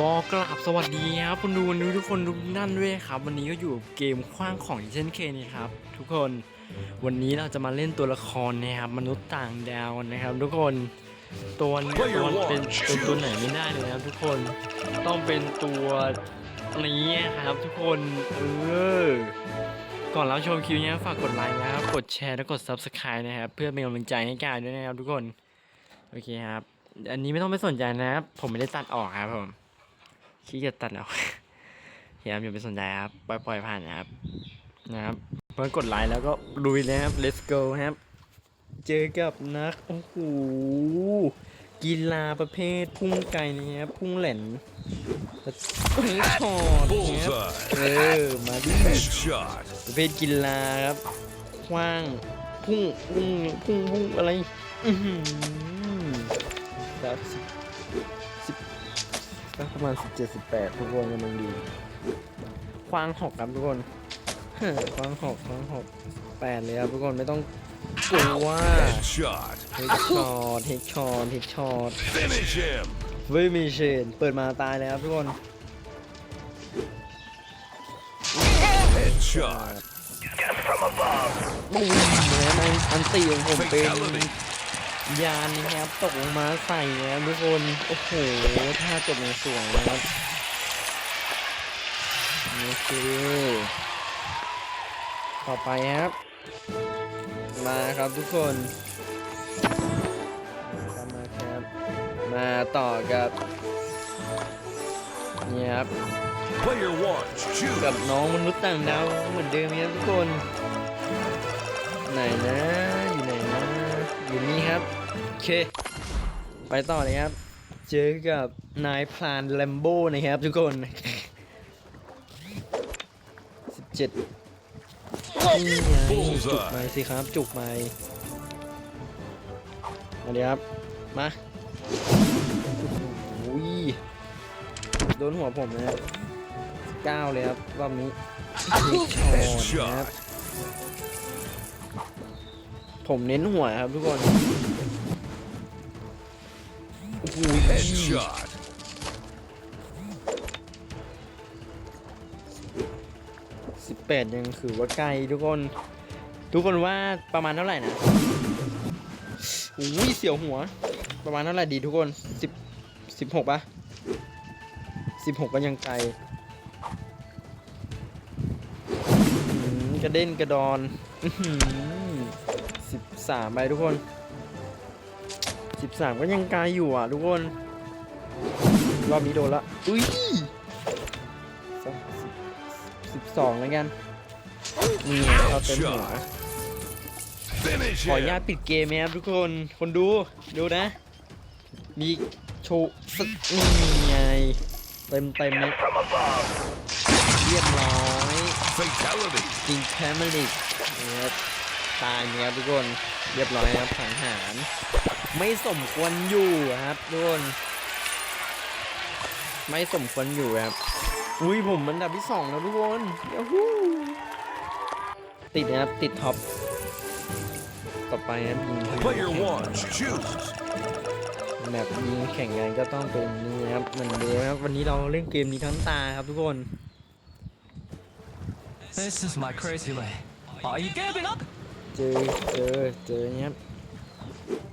ก็กราบสวัสดีครับคุณดูวันนี้ทุกคนทุกนั่นด้วยครับ วันนี้ก็อยู่เกมคว้างของเช่นเคยนี่ครับ ทุกคนวันนี้เราจะมาเล่นตัวละครนะครับมนุษย์ต่างดาวนะครับ ทุกคนตัวนี้ตัวเป็นเป็นตัวไหนไม่ได้เลยนะครับ ทุกคนต้องเป็นตัวนี้ครับ ทุกคนเออก่อนรับชมคลิปนี้ฝากกดไลค์นะครับกดแชร์และกด subscribe นะครับ เพื่อเป็นกำลังใจให้กายด้วยนะครับ ทุกคนโอเคครับอันนี้ไม่ต้องไปสนใจนะครับ ผมไม่ได้ตัดออกครับผม ขี้เกียจตัดออกเฮียอย่าไปสนใจครับปล่อยปล่อยผ่านนะครับนะครับเพื่อกดไลค์แล้วก็ลุยเลยครับ let's go ครับ เจอกับนักโอ้โหกีฬาประเภทพุ่งไกลนะครับพุ่งแหลนพุ่งชอตนะครับเออมาดิประเภทกีฬาครับคว้างพุ่งพุ่งพุ่งพุ่งอะไรอือหือสิบ ก็ประมาณสิบเจ็ดสิบแปดทุกคนกำลังดี คว้างหกครับทุกคน คว้างหกคว้างหกแปดเลยครับทุกคนไม่ต้องกลัว Headshot. เฮดช็อตเฮดช็อตเฮดช็อต Finish him. เว้ยมีเชนเปิดมาตายเลยครับทุกคน Headshot. ปุ้มนะมันอันตีของผมเป็น Fatality. ยานนะครับตกลงมาใส่นะครับทุกคน โอ้โหท่าจบในสวยนะครับโอเคต่อไปครับ มาครับทุกคนมามาครับ มาต่อกับนี่ครับ Player one. Choose. กับน้องมนุษย์ต่างดาวเหมือนเดิมครับทุกคน ไหนนะ เค ไปต่อเลยครับ เจอกับนายพลานแลมโบ้นะครับทุกคน17นี่ไงจุกไปสิครับ จุกไปมาเดี๋ยครับ มาโอ้ยโดนหัวผมนะครับเก้าเลยครับรอบนี้ชอนครับผมเน้นหัวครับทุกคน shot. สิบแปดยังถือว่าไกลทุกคน ทุกคนว่าประมาณเท่าไหร่นะอุ้ยเสียวหัว ประมาณเท่าไหร่ดีทุกคนสิบสิบหกปะสิบหกก็ยังไกลกระเด็นกระดอนสิบสามไปทุกคนสิบสามก็ยังไกลอยู่อะทุกคน รอบนี้โดนละ อุ้ยสักสิบสิบสองแล้วกันนี่ไงเราเต็มหัว Finish ขออนุญาต him. ปิดเกมไหมครับทุกคน คนดู ดูนะ มีโชว์สักนี่ไง เต็มเต็มเลยเรียบร้อย Fatality. จริงแพมลิกนะครับตายเนี่ยครับทุกคน เรียบร้อยครับสังหาร ไม่สมควรอยู่ครับทุกคน ไม่สมควรอยู่ครับ อุ้ยผมอันดับที่สองแล้วทุกคนยาฮูติดนะครับติดท็อป ต่อไปครับยิงทะลุ Player one. Choose. แมปยิงแข่งกันก็ต้องเป็นนี่ครับเหมือนเดิมครับวันนี้เราเล่นเกมนี้ทั้งตาครับทุกคน This is my crazy way. Are you giving up? เจอเจอเจอเนี่ยครับ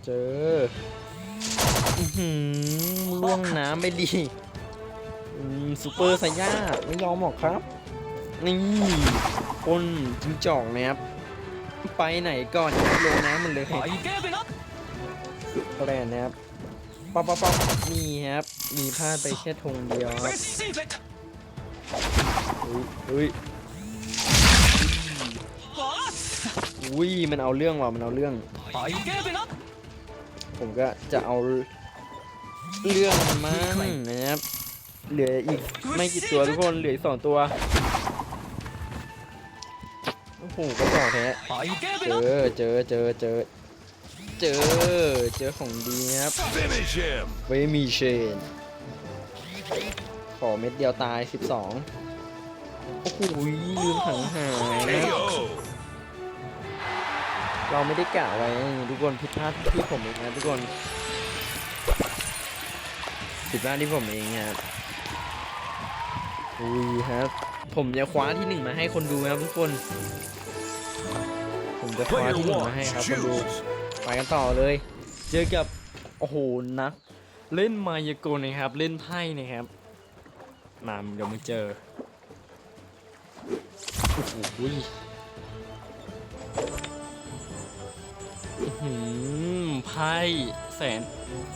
เจออือหือล่วงน้ำไปดีอืม ซูเปอร์ไซย่าไม่ยอมหรอกครับ นี่คนจิ้งจอกนะครับ ไปไหนก่อนลงน้ำมันเลยแกลนนะครับป๊อปป๊อปป๊อปนี่ครับ มีพลาดไปแค่ธงเดียวครับ Receive it. อุ้ยอุ้ยอุ้ยมันเอาเรื่องว่ะมันเอาเรื่อง ผมก็จะเอาเรื่องมันมั่งนะครับ เหลืออีกไม่กี่ตัวทุกคนเหลืออีกสองตัวโอ้โหก็บอแท้เจอเจอเจอเจอเจอเจอของดีครับเวมีเชนขอเม็ดเดียวตาย 12 โอ้โหลืมถังหายนะเราไม่ได้กะไว้ทุกคนผิดพลาดที่ผมเองนะทุกคนผิดพลาดที่ผมเองนะครับ อุ้ยครับผมจะคว้าที่หนึ่งมาให้คนดูนะครับทุกคน ผมจะคว้า Player ที่หนึ่งมาให้ one, ครับคนดู choose. ไปกันต่อเลย เจอกับ โอ้โห นัก เล่นมายากลนะครับ เล่นไพ่นะครับ มาเดี๋ยวมึงเจอ โอ้โหอื้อหือไพ่แสน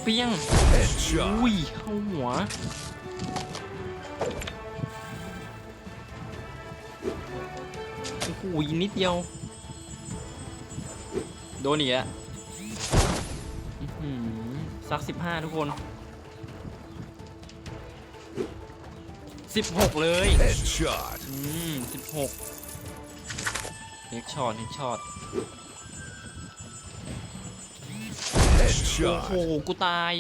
เปี้ยง Headshot. อุ้ยเข้าหัว โอ้โหนิดเดียว โดนอีกอะอื้อหือสักสิบห้าทุกคนสิบหกเลย Headshot. อืมสิบหกเน็กช็อตเน็กช็อตโอ้โห Headshot. กูตาย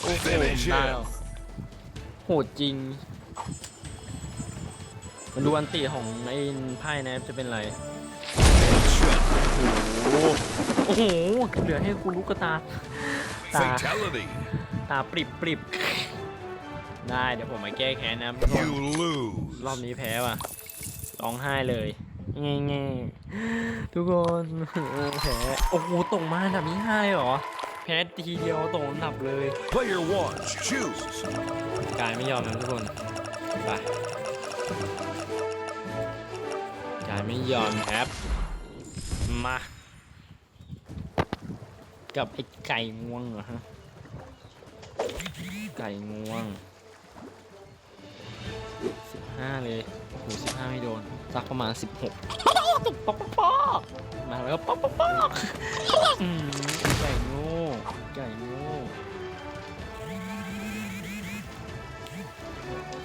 โอ้โห Finish ตาย him. แล้วโหดจริง มันดูอันติของไอ้ไพ่นะจะเป็นไร Headshot. โอ้โหโอ้โห เหลือให้กูลูกกระตา ตา Fatality. ตาปริบปริบได้ เดี๋ยวผมมาแก้แค้นนะทุกคน You lose. รอบนี้แพ้ว่ะ ร้องไห้เลยแง่แง่ทุกคนเออแพ้ โอ้โหตกมาอันดับนี้ห้าเลยเหรอ แพ้ทีเดียวตกอันดับเลย Player one, choose. กายไม่ยอมนะทุกคน ไป กายไม่ยอมครับ มา กับไอ้ไก่งวงเหรอฮะ ไก่งวงสิบห้าเลยโอ้โหสิบห้าไม่โดนสักประมาณสิบหกป๊อกป๊อกป๊อกมาแล้วป๊อกป๊อกป๊อกไก่ง่ไก่โง่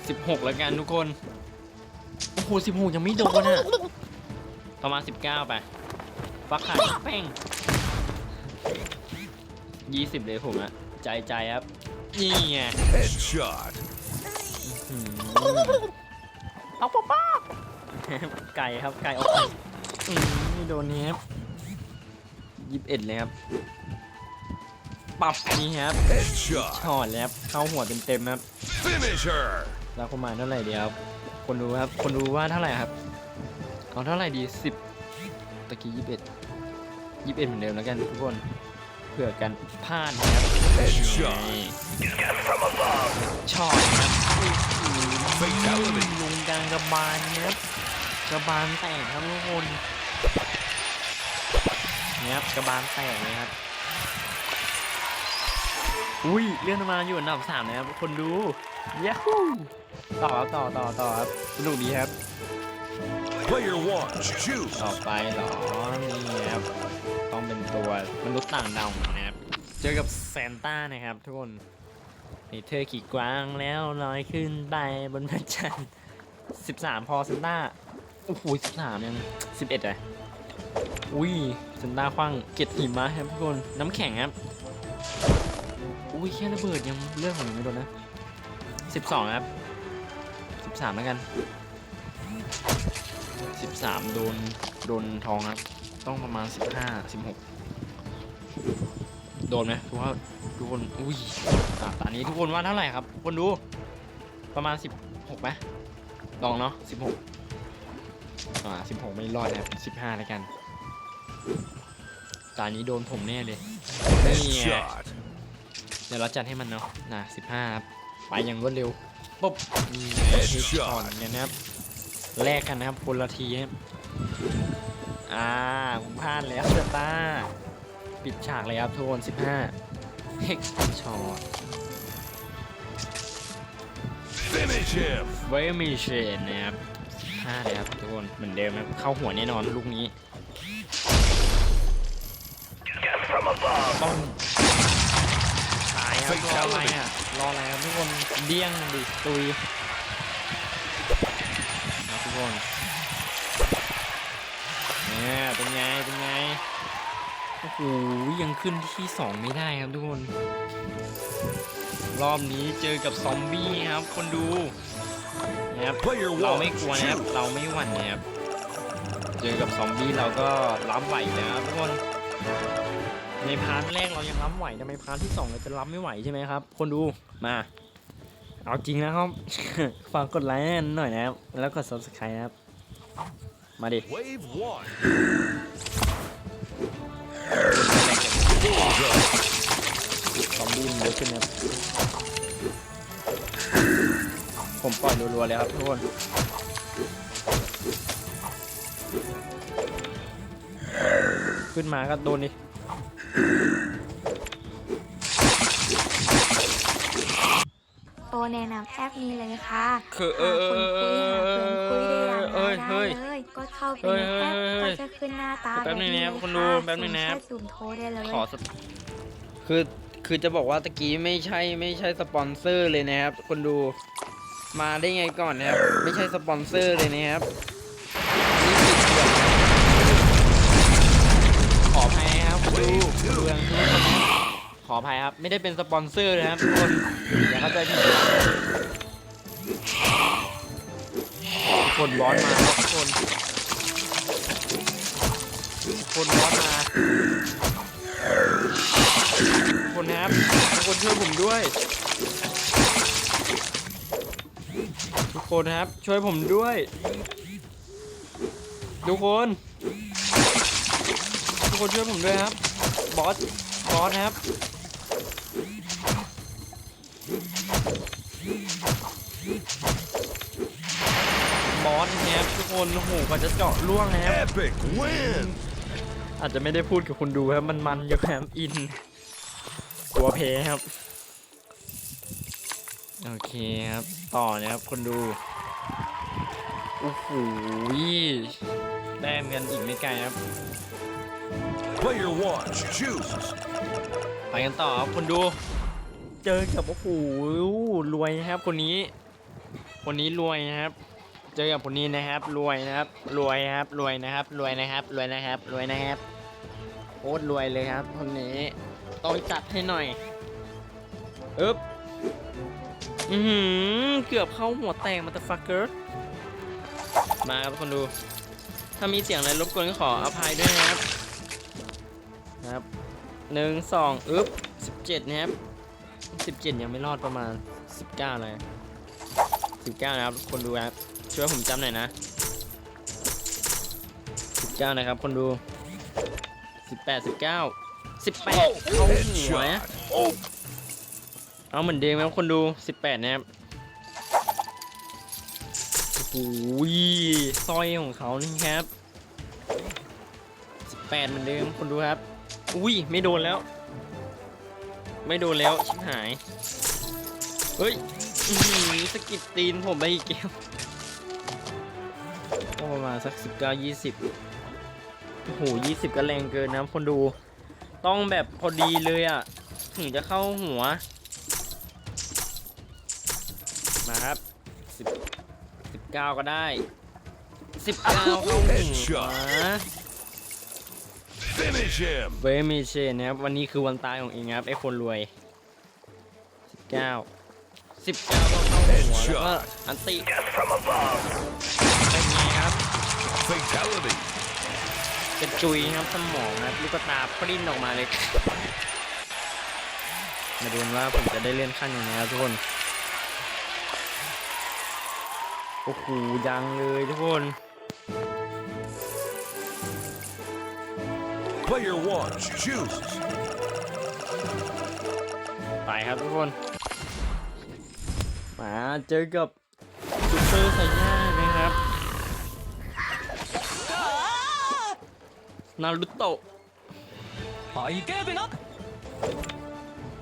สิบหกแล้วกันทุกคน โอ้โหสิบหกยังไม่โดนอะ ประมาณสิบเก้าไป ฟักไข่แป้งยี่สิบเลยผมอะใจใจครับ นี่ไง Headshot. อืมเอาป๊อกป๊อกไก่ครับไก่ออกไปอืมไม่โดนเนี้ครับยี่สิบเอ็ดเลยครับ ปับนี่ครับ Headshot. ถอดแล้วครับเข้าหัวเต็มๆครับ Finish her. แล้วประมาณเท่าไหร่ดีครับ คนดูครับ คนดูว่าเท่าไหร่ครับ เอาเท่าไหร่ดีสิบตะกี้ยี่สิบเอ็ดยี่สิบเอ็ดเหมือนเดิมแล้วกันทุกคนเผื่อกันพลาดนะครับ Headshot. นี่ชอบครับลุงกลางกระบาลครับกระบาลแตกครับทุกคนเนี่ยครับกระบาลแตกเลยครับอุ้ยเลื่อนมาอยู่อันดับสามนะครับคนดูย้าฮูต่อครับต่อต่อต่อครับสนุกดีครับ Player one, choose. ต่อไปเหรอ นี่ครับ ต้องเป็นตัวมนุษย์ต่างดาวนะครับ เจอกับแซนต้านะครับทุกคนนี่เธอขี่กวางแล้วลอยขึ้นไปบนพระจันทร์13พอแซนต้า โอ้โห13ยัง11เลยอุ้ยแซนต้าคว้างเกล็ดหิมะครับทุกคน น้ำแข็งครับ อุ้ยแค่ระเบิดยังเรื่องของยังไม่โดนนะ12ครับ13แล้วกัน สิบสามโดนโดนทองครับ ต้องประมาณสิบห้าสิบหกโดนไหมทุกคนทุกคนอุ้ยอะตอนนี้ทุกคนว่าเท่าไหร่ครับ คนดูประมาณสิบหกไหมลองเนาะสิบหกอ่าสิบหกไม่รอดนะครับสิบห้าแล้วกันตอนนี้โดนผมแน่เลยนี่ไง Headshot. เดี๋ยวเราจัดให้มันเนาะนะสิบห้าครับไปอย่างรวดเร็วปุ๊บนี่ Headshot ช็อตกันนะครับ แลกกันนะครับคนละทีครับอ่าผมพลาดแล้วเซต้าปิดฉากเลยครับทุกคน15เฮกช็อต Finish him. เวมิเชนนะครับ15เลยครับทุกคนเหมือนเดิมครับเข้าหัวแน่นอนลูกนี้ต้องตายครับรออะไรอะรออะไรครับทุกคนเดี้ยงมันดิตุยนะทุก คนเนี่ยเป็นไง เป็นไง โอ้โห ยังขึ้นที่ 2 ไม่ได้ครับทุกคน รอบนี้เจอกับซอมบี้ครับ คนดูนะครับ Player เรา one, ไม่กลัวนะครับ choose. เราไม่หวั่นนะครับ เจอกับซอมบี้เราก็รับไหวอยู่แล้วครับทุกคน ในพาร์ทแรกเรายังรับไหวทำไมพาร์ทที่2เราจะรับไม่ไหวใช่ไหมครับ คนดู มา เอาจริงนะครับ ฝากกดไลค์หน่อยนะครับ แล้วกด subscribe นะครับ มาดิซอมบี้มันเยอะขึ้นครับผมปล่อยรัวๆเลยครับทุกคนขึ้นมาก็โดนดิ อแนะนำแอปนี้เลยค่ะคือเออหาคนคุยหาเพื่อนคุยได้อย่างเอ้ยง่ายเฮ้ยๆเลยก็เข้าไปเฮ้ยในแอปเฮ้ยก็จะขึ้นหน้าตาแป๊บนึงนะครับเลยคุณดูค่ะแป๊บนึงนะครับสุ่มแค่สุ่มโทรได้เลยขอสปคือคือจะบอกว่าตะกี้ไม่ใช่ไม่ใช่สปอนเซอร์เลยนะครับคนดูมาได้ไงก่อนนะครับไม่ใช่สปอนเซอร์เลยนะครับนี่ผิดเกือบนะขออภัยนะครับคุณดูเรื่องทุกคนนะข ออภัยครับ ไม่ได้เป็นสปอนเซอร์นะครับทุกคนอย่าเข้าใจผิดคนร้อนมาครับทุกคนคนร้อนมาทุกคนนะครับทุกคนช่วยผมด้วย ทุกคนครับ ช่วยผมด้วย ทุกคน ทุกคนช่วยผมด้วยครับ บอส บอสครับ บอสนะครับทุกคนโอ้โหกว่าจะเจาะล่วงนะครับ Epic win. อาจจะไม่ได้พูดกับคุณดูครับมันมันอยู่ครับอินตัวเพครับ โอเคครับ ต่อนะครับคนดู โอ้โหแต้มกันอีกไม่ไกลครับ Player one. Choose. ไปกันต่อครับคนดู เจอกับโอ้โหรวยนะครับคนนี้ คนนี้รวยนะครับ เจอกับคนนี้นะครับ รวยนะครับ รวยครับรวยนะครับ รวยนะครับ รวยนะครับ รวยนะครับโคตรรวยเลยครับ คนนี้ต้องจัดให้หน่อยอึ๊บอือหือเกือบเข้าหัวแตกมาต e ฟักเกอร์มาครับคนดู ถ้ามีเสียงอะไรรบกวนก็ขออภัยด้วยนะครับ ครับหนึ่งสองอึ๊บสิบเจ็ดนะครับ สิบเจ็ดยังไม่รอดประมาณสิบเก้าเลยสิบเก้านะครับคนดูครับช่วยผมจำหน่อยนะสิบเก้านะครับคนดูสิบแปดสิบเก้าสิบแปดเข้าหัวเอาเหมือนเดิมครับคนดูสิบแปดนะครับโอ้โหสร้อยของเขานี่ครับสิบแปดเหมือนเดิมคนดูครับ อุ้ย ไม่โดนแล้ว ไม่โดนแล้วชิบหาย เฮ้ยสกิดตีนผมไปอีกแก้วก็ประมาณสักสิบเก้ายี่สิบโอ้โหยี่สิบก็แรงเกินนะคนดู ต้องแบบพอดีเลยอะ ถึงจะเข้าหัว มาครับสิบสิบเก้าก็ได้สิบเก้าเข้าหัว Finish him. เวมิเชนนะครับ วันนี้คือวันตายของเองครับไอ้คนรวยสิบเก้าสิบเก้าก็เข้าหัวแล้วก็อันติเป็นไงครับ Fatality. กระจุยครับสมองครับลูกตาปริ้นออกมาเลย มาดูกันว่าผมจะได้เลื่อนขั้นยังไงครับทุกคน โอ้โหยังเลยทุกคน Player one choose ไปครับทุกคน มาเจอกับซูเปอร์ไซย่านะครับ นารุโตะไปแก้ไปนับ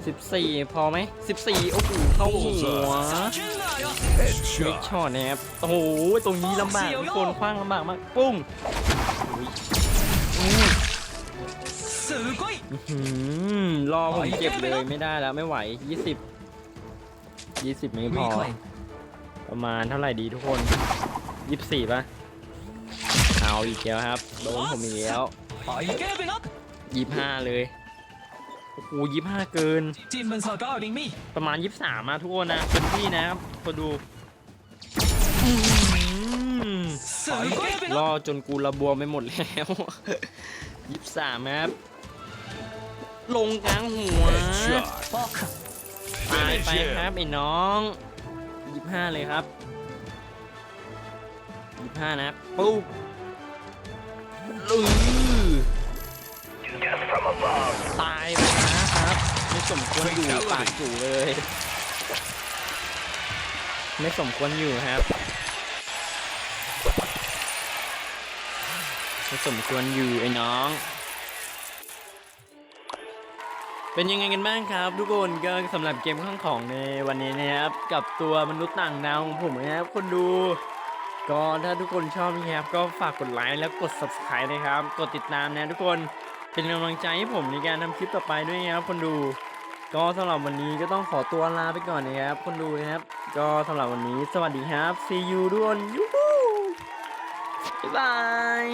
สิบสี่พอไหมสิบสี่โอ้โหเข้าหัวช็อตนะครับ โอ้โห ตรงนี้ลำบากทุกคนคว้างลำบากมาก ปุ้ง รอผมเก็บเลยไม่ได้แล้วไม่ไหว 20 20ไม่พอ ประมาณเท่าไหร่ดีทุกคน 24ป่ะ เอาอีกแล้วครับ โดนผมอีกแล้วยี่ห้าเลยโอ้โห้าเกิน ประมาณ 23มาทุกคนนะเป็นที่นะครับมาดูรอจนกูระบวไม่หมดแล้วยี่สามครับ ลงกลางหัว Headshot. Fuck ตายไปครับไอ้น้องยี่ห้าเลยครับยี่ห้านะครับปุ๊บอือตายไปนะครับ ไม่สมควรอยู่ปากจู่เลย ไม่สมควรอยู่ครับ ไม่สมควรอยู่ไอ้น้อง เป็นยังไงกันบ้างครับ ทุกคนก็สำหรับเกมข้างของในวันนี้นะครับ กับตัวมนุษย์ต่างดาวของผมนะครับคนดู ก็ถ้าทุกคนชอบนะครับก็ฝากกดไลค์แล้วกด subscribe นะครับ กดติดตามนะทุกคนเป็นกำลังใจให้ผมในการทำคลิปต่อไปด้วยนะครับคนดู ก็สำหรับวันนี้ก็ต้องขอตัวลาไปก่อนนะครับ คนดูนะครับ ก็สำหรับวันนี้สวัสดีครับ see you ทุกคนยูฮูบ๊ายบาย